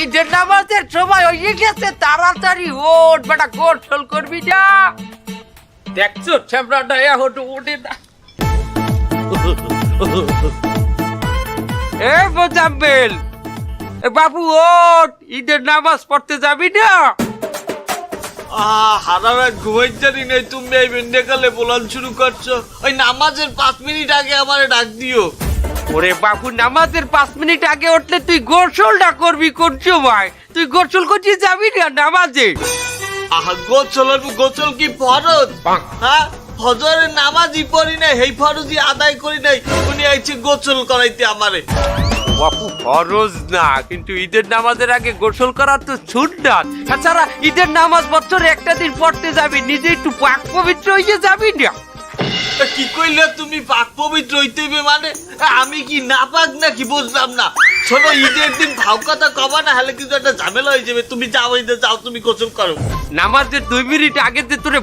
ঈদের নামাজের সময় হয়ে গেছে তাড়াতাড়ি ওঠ, বেটা গোসল করবি না? দেখছ ছেমড়াটা এখন উঠে না। এ মোজাম্মেল, এ বাবু ওঠ, ঈদের নামাজ পড়তে যাবি না? হারামে নেই, তুমি এই বেন্ডেকালে বলান শুরু করছ। ওই নামাজের পাঁচ মিনিট আগে আমারে ডাক দিও। ওরে বাবু নামাজের পাঁচ মিনিট আগে উঠলে তুই গোসলটা করবি কোন সময়? তুই গোসল করছিস যাবি না নামাজে? আহা গোসল গোসল কি ফরজ? হ্যাঁ ফজরের নামাজই পড়ি নাই ফরজই আদায় করি নাই উনি আইছে গোসল করাইতে আমারে। বাপু ফরজ না কিন্তু ঈদের নামাজের আগে গোসল করার তো না তাছাড়া ঈদের নামাজ বছরে একটা দিন পড়তে যাবি নিজে একটু পাক পবিত্র হয়ে যাবি না? কি কইলে তুমি পাক পবিত্র হইতেইবে মানে? আমি কি নাপাক নাকি বুঝলাম না। শোনো, ঈদের দিন ভাও কথা কবা না হলে কিন্তু একটা ঝামেলা হয়ে যাবে। তুমি যাও, ঈদে যাও, তুমি গোসল করো। নামাজের দুই মিনিট আগে যে তোরে